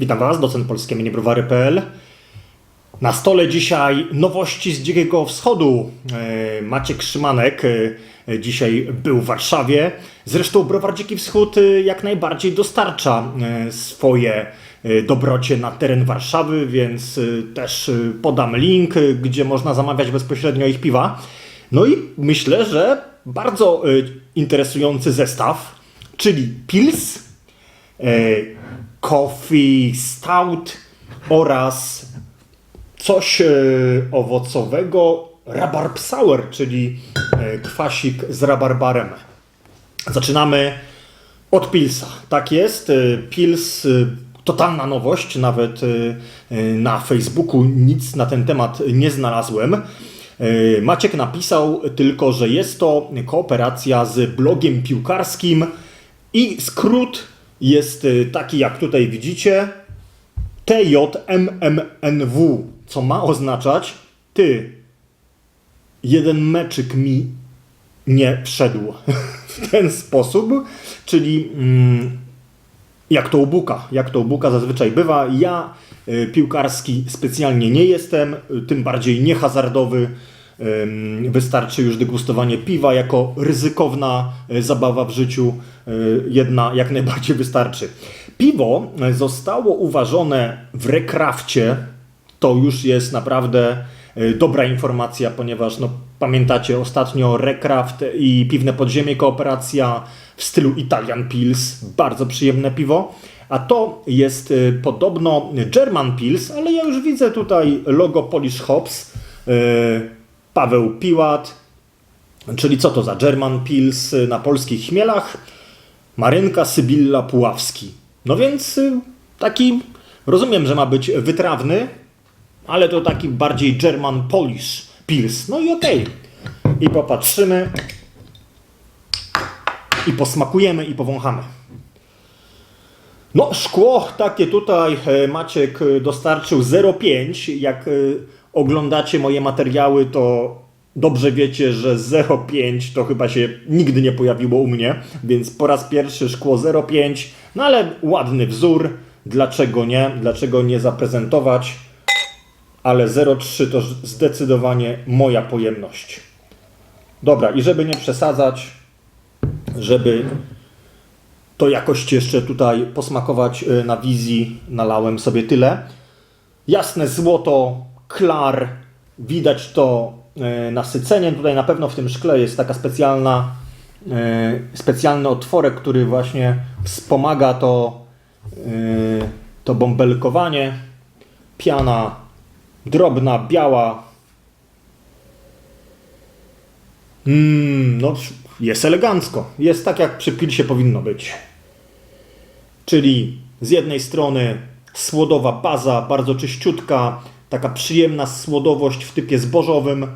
Witam Was, docent polskie minibrowary.pl. Na stole dzisiaj nowości z Dzikiego Wschodu. E, Maciek Szymanek e, dzisiaj był w Warszawie. Zresztą browar Dziki Wschód e, jak najbardziej dostarcza e, swoje e, dobrocie na teren Warszawy, więc e, też e, podam link, e, gdzie można zamawiać bezpośrednio ich piwa. No i myślę, że bardzo e, interesujący zestaw, czyli Pils, e, Coffee Stout oraz coś e, owocowego Rabarb Sour, czyli e, kwasik z rabarbarem. Zaczynamy od Pilsa. Tak jest. e, Pils, totalna nowość. Nawet na Facebooku nic na ten temat nie znalazłem. Maciek napisał tylko, że jest to kooperacja z blogiem piłkarskim i skrót jest e, taki, jak tutaj widzicie. TJMMNW, co ma oznaczać ty, jeden meczyk mi nie wszedł w ten sposób, czyli mm, jak to u Buka, jak to u Buka zazwyczaj bywa. Ja y, piłkarski specjalnie nie jestem, y, tym bardziej nie hazardowy. Ym, Wystarczy już degustowanie piwa jako ryzykowna y, zabawa w życiu. y, Jedna jak najbardziej wystarczy. Piwo y, zostało uważone w rekrafcie. To już jest naprawdę dobra informacja, ponieważ no, pamiętacie ostatnio Recraft i Piwne Podziemie Kooperacja w stylu Italian Pils. Bardzo przyjemne piwo. A to jest podobno German Pils, ale ja już widzę tutaj logo Polish Hops. Paweł Piłat, czyli co to za German Pils na polskich chmielach? Marynka Sybilla Puławski. No więc y, taki, rozumiem, że ma być wytrawny, ale to taki bardziej German Polish Pils. No i okej. I popatrzymy, i posmakujemy, i powąchamy. No, szkło takie tutaj e, Maciek e, dostarczył 0,5. Jak e, oglądacie moje materiały, to dobrze wiecie, że 0,5 to chyba się nigdy nie pojawiło u mnie, więc po raz pierwszy szkło 0,5. No ale ładny wzór. Dlaczego nie? Dlaczego nie zaprezentować? Ale 0,3 to zdecydowanie moja pojemność. Dobra, i żeby nie przesadzać, żeby to jakoś jeszcze tutaj posmakować y, na wizji, nalałem sobie tyle. Jasne złoto, klar, widać to y, nasyceniem. Tutaj na pewno w tym szkle jest taka specjalna, y, specjalny otworek, który właśnie wspomaga to, y, to bąbelkowanie. Piana drobna, biała. Mm, no, jest elegancko. Jest tak, jak przy pilsie powinno być. Czyli z jednej strony słodowa baza, bardzo czyściutka, taka przyjemna słodowość w typie zbożowym.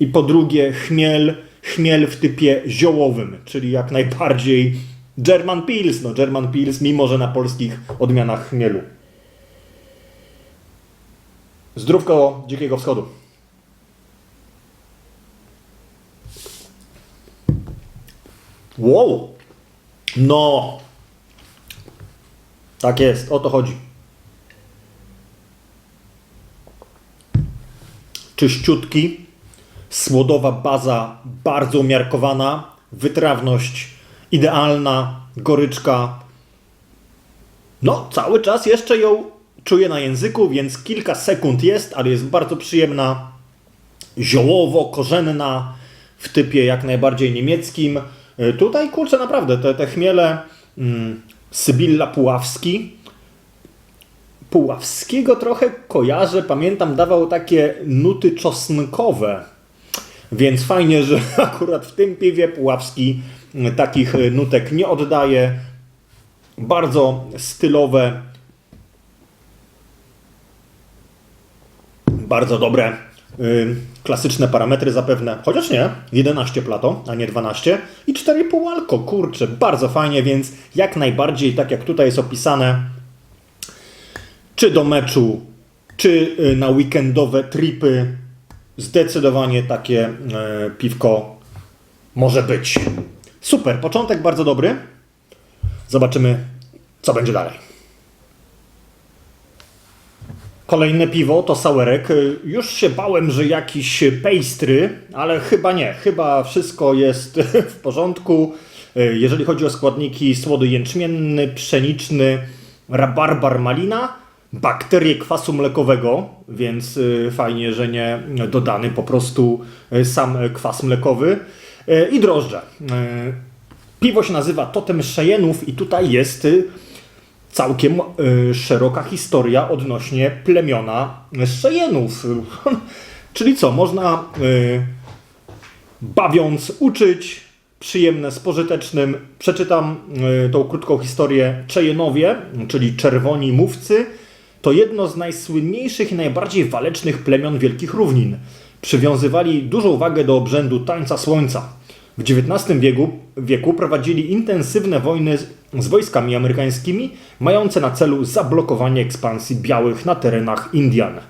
I po drugie chmiel, chmiel w typie ziołowym, czyli jak najbardziej German Pils. No German Pils, mimo że na polskich odmianach chmielu. Zdrówko Dzikiego Wschodu. Wow! No! Tak jest, o to chodzi. Czyściutki, słodowa baza bardzo umiarkowana, wytrawność idealna, goryczka. No, cały czas jeszcze ją czuję na języku, więc kilka sekund jest, ale jest bardzo przyjemna, ziołowo, korzenna, w typie jak najbardziej niemieckim. Y, Tutaj, kurczę, naprawdę, te, te chmiele mm, Sybilla Puławski. Puławskiego trochę kojarzę, pamiętam, dawał takie nuty czosnkowe. Więc fajnie, że akurat w tym piwie Puławski takich y, nutek nie oddaje. Bardzo stylowe, bardzo dobre, y, klasyczne parametry zapewne, chociaż nie, 11 plato, a nie 12 i 4,5 alko, kurczę, bardzo fajnie, więc jak najbardziej, tak jak tutaj jest opisane, czy do meczu, czy y, na weekendowe tripy, zdecydowanie takie y, piwko może być. Super, początek bardzo dobry. Zobaczymy, co będzie dalej. Kolejne piwo to Sauerek. Już się bałem, że jakiś pastry, ale chyba nie. Chyba wszystko jest w porządku. Jeżeli chodzi o składniki, słody jęczmienny, pszeniczny, rabarbar malina, bakterie kwasu mlekowego, więc y, fajnie, że nie dodany po prostu y, sam kwas mlekowy y, i drożdże. Piwo się nazywa Totem Cheyenne'ów i tutaj jest całkiem szeroka historia odnośnie plemiona Cheyenne'ów. Czyli co, można bawiąc uczyć, przyjemne z pożytecznym. Przeczytam tą krótką historię. Cheyenowie, czyli czerwoni mówcy, to jedno z najsłynniejszych i najbardziej walecznych plemion Wielkich Równin. Przywiązywali dużą wagę do obrzędu tańca słońca. W XIX wieku, wieku prowadzili intensywne wojny z, z wojskami amerykańskimi, mające na celu zablokowanie ekspansji białych na terenach Indian.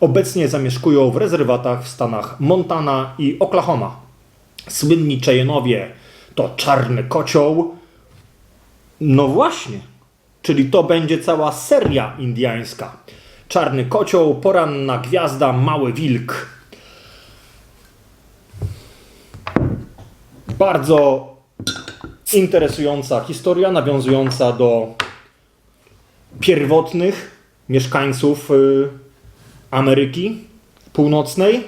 Obecnie zamieszkują w rezerwatach w stanach Montana i Oklahoma. Słynni Cheyenowie to czarny kocioł. No właśnie, czyli to będzie cała seria indiańska. Czarny kocioł, poranna gwiazda, mały wilk. Bardzo interesująca historia, nawiązująca do pierwotnych mieszkańców y, Ameryki Północnej.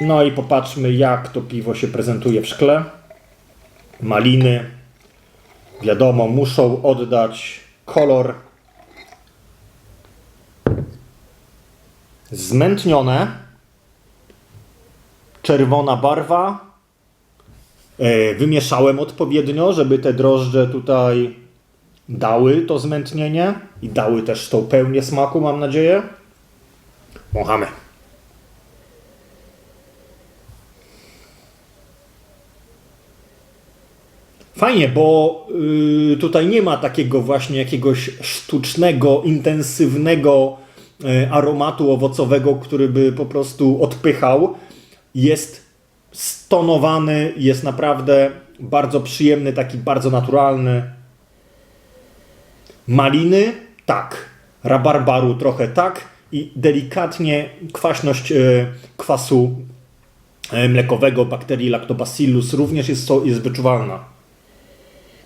No i popatrzmy, jak to piwo się prezentuje w szkle. Maliny, wiadomo, muszą oddać kolor zmętnione czerwona barwa. E, Wymieszałem odpowiednio, żeby te drożdże tutaj dały to zmętnienie i dały też tą pełnię smaku, mam nadzieję. Wąchamy. Fajnie, bo y, tutaj nie ma takiego właśnie jakiegoś sztucznego, intensywnego y, aromatu owocowego, który by po prostu odpychał. Jest stonowany, jest naprawdę bardzo przyjemny, taki bardzo naturalny. Maliny, tak. Rabarbaru trochę tak. I delikatnie kwaśność y, kwasu y, mlekowego, bakterii Lactobacillus również jest, jest wyczuwalna.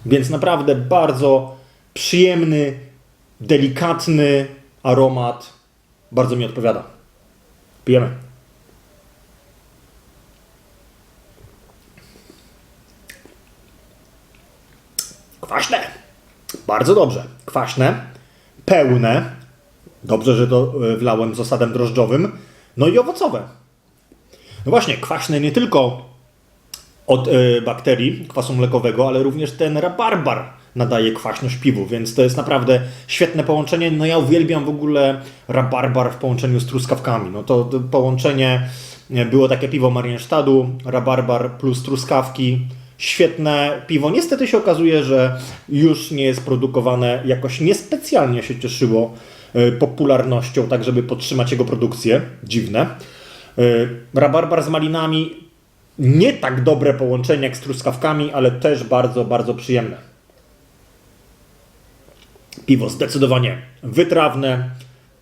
Więc naprawdę bardzo przyjemny, delikatny aromat. Bardzo mi odpowiada. Pijemy. Kwaśne. Bardzo dobrze. Kwaśne, pełne. Dobrze, że to e, wlałem z osadem drożdżowym. No i owocowe. No właśnie, kwaśne nie tylko od e, bakterii kwasu mlekowego, ale również ten rabarbar nadaje kwaśność piwu, więc to jest naprawdę świetne połączenie. No ja uwielbiam w ogóle rabarbar w połączeniu z truskawkami. No to, to połączenie e, było takie piwo Marienstadu, rabarbar plus truskawki. Świetne piwo. Niestety się okazuje, że już nie jest produkowane, jakoś niespecjalnie się cieszyło e, popularnością, tak żeby podtrzymać jego produkcję. Dziwne. Rabarbar z malinami nie tak dobre połączenie jak z truskawkami, ale też bardzo, bardzo przyjemne. Piwo zdecydowanie wytrawne.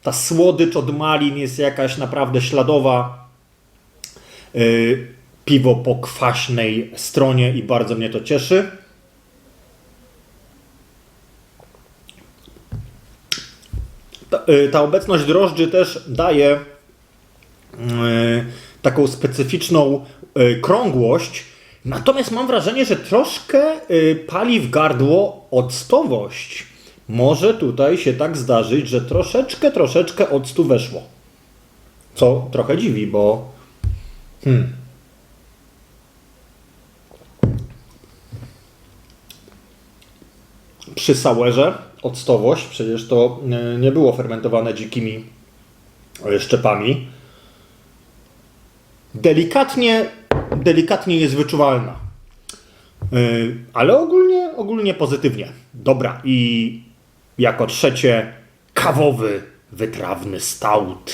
Ta słodycz od malin jest jakaś naprawdę śladowa. Yy, Piwo po kwaśnej stronie i bardzo mnie to cieszy. Ta, yy, ta obecność drożdży też daje yy, taką specyficzną yy, krągłość. Natomiast mam wrażenie, że troszkę yy, pali w gardło octowość. Może tutaj się tak zdarzyć, że troszeczkę, troszeczkę octu weszło. Co trochę dziwi, bo. Hmm. Przy Sauerze octowość, przecież to yy, nie było fermentowane dzikimi szczepami. Delikatnie, delikatnie jest wyczuwalna. Yy, ale ogólnie, ogólnie pozytywnie. Dobra, i jako trzecie kawowy, wytrawny stout.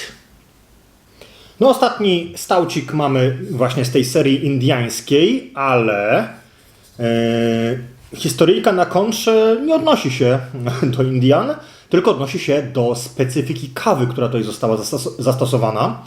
No ostatni staucik mamy właśnie z tej serii indiańskiej, ale yy, historyjka na kontrze nie odnosi się do Indian. tylko odnosi się do specyfiki kawy, która tutaj została zastos- zastosowana.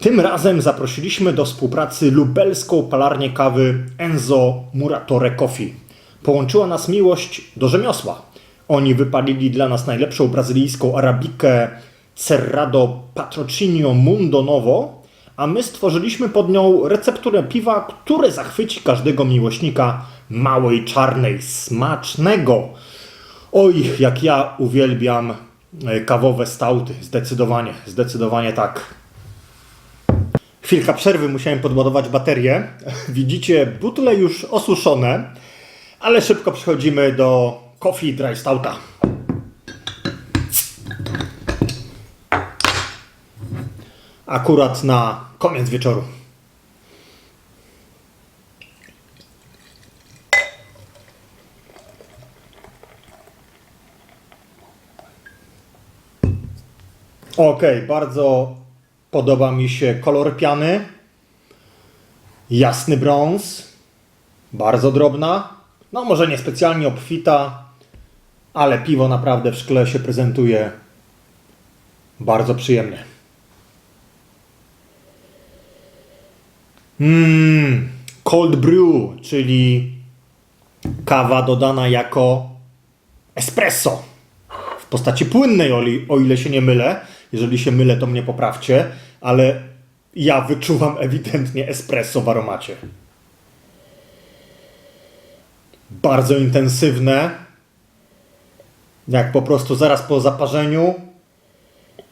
Tym razem zaprosiliśmy do współpracy lubelską palarnię kawy Enzo Muratore Coffee. Połączyła nas miłość do rzemiosła. Oni wypalili dla nas najlepszą brazylijską arabikę Cerrado Patrocinio Mundo Novo, a my stworzyliśmy pod nią recepturę piwa, które zachwyci każdego miłośnika małej czarnej, smacznego. Oj, jak ja uwielbiam e, kawowe stauty, zdecydowanie, zdecydowanie tak. Chwilka przerwy, musiałem podładować baterię. Widzicie, butle już osuszone, ale szybko przechodzimy do coffee dry stouta. Akurat na koniec wieczoru. Ok, bardzo podoba mi się kolor piany. Jasny brąz, bardzo drobna. No, może nie specjalnie obfita, ale piwo naprawdę w szkle się prezentuje bardzo przyjemnie. Mmm, cold brew, czyli kawa dodana jako espresso w postaci płynnej, o li- o ile się nie mylę. Jeżeli się mylę, to mnie poprawcie, ale ja wyczuwam ewidentnie espresso w aromacie. Bardzo intensywne, jak po prostu zaraz po zaparzeniu.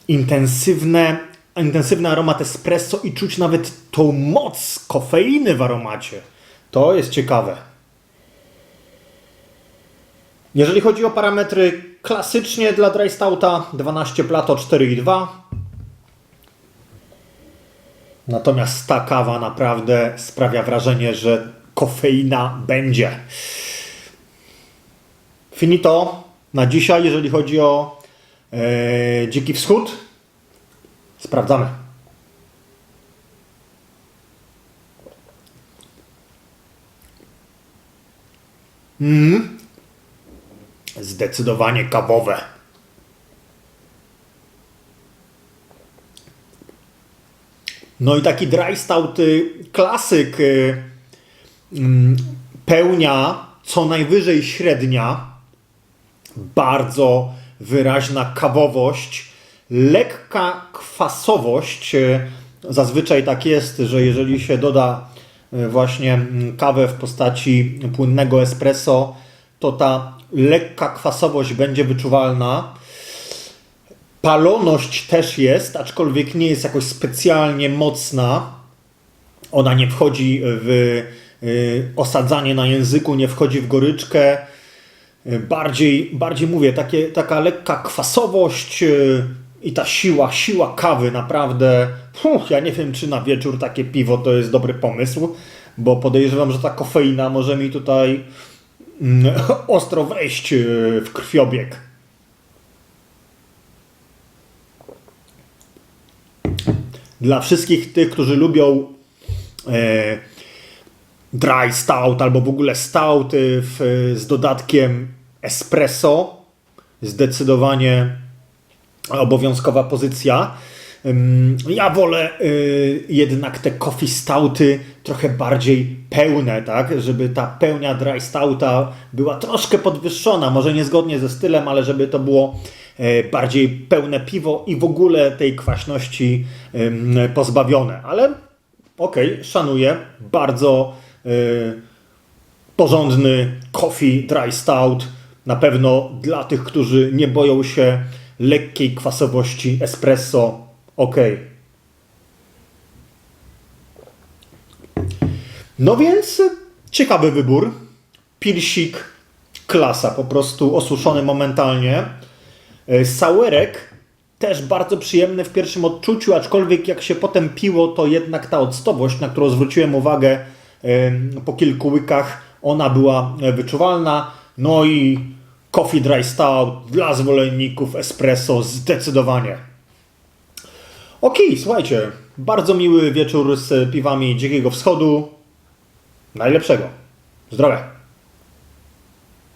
Intensywne, intensywny aromat espresso i czuć nawet tą moc kofeiny w aromacie. To jest ciekawe. Jeżeli chodzi o parametry, klasycznie dla dry stouta 12 plato 4,2. Natomiast ta kawa naprawdę sprawia wrażenie, że kofeina będzie. Finito na dzisiaj, jeżeli chodzi o e, Dziki Wschód. Sprawdzamy. Zdecydowanie kawowe. No i taki dry stout, y, klasyk, y, mm, pełnia co najwyżej średnia, bardzo wyraźna kawowość, lekka kwasowość. y, Zazwyczaj tak jest, że jeżeli się doda właśnie mm, kawę w postaci płynnego espresso, to ta lekka kwasowość będzie wyczuwalna. Paloność też jest, aczkolwiek nie jest jakoś specjalnie mocna. Ona nie wchodzi w y, osadzanie na języku, nie wchodzi w goryczkę. Bardziej, bardziej mówię, takie, taka lekka kwasowość y, i ta siła, siła kawy naprawdę. Puh, ja nie wiem, czy na wieczór takie piwo to jest dobry pomysł, bo podejrzewam, że ta kofeina może mi tutaj ostro wejść y, w krwiobieg. Dla wszystkich tych, którzy lubią e, dry stout albo w ogóle stouty w, z dodatkiem espresso, zdecydowanie obowiązkowa pozycja. Ja wolę y, jednak te coffee stouty trochę bardziej pełne, tak? Żeby ta pełnia dry stouta była troszkę podwyższona, może niezgodnie ze stylem, ale żeby to było e, bardziej pełne piwo i w ogóle tej kwaśności pozbawione. Ale okej, szanuję. Bardzo y, porządny coffee dry stout. Na pewno dla tych, którzy nie boją się lekkiej kwasowości espresso. Ok. No więc ciekawy wybór. Pilsik, klasa, po prostu osuszony momentalnie. E, Sauerek też bardzo przyjemny w pierwszym odczuciu, aczkolwiek jak się potem piło, to jednak ta octowość, na którą zwróciłem uwagę po kilku łykach, ona była e, wyczuwalna. No i coffee dry stout dla zwolenników espresso zdecydowanie. Okej, słuchajcie, bardzo miły wieczór z piwami Dzikiego Wschodu. Najlepszego. Zdrowia.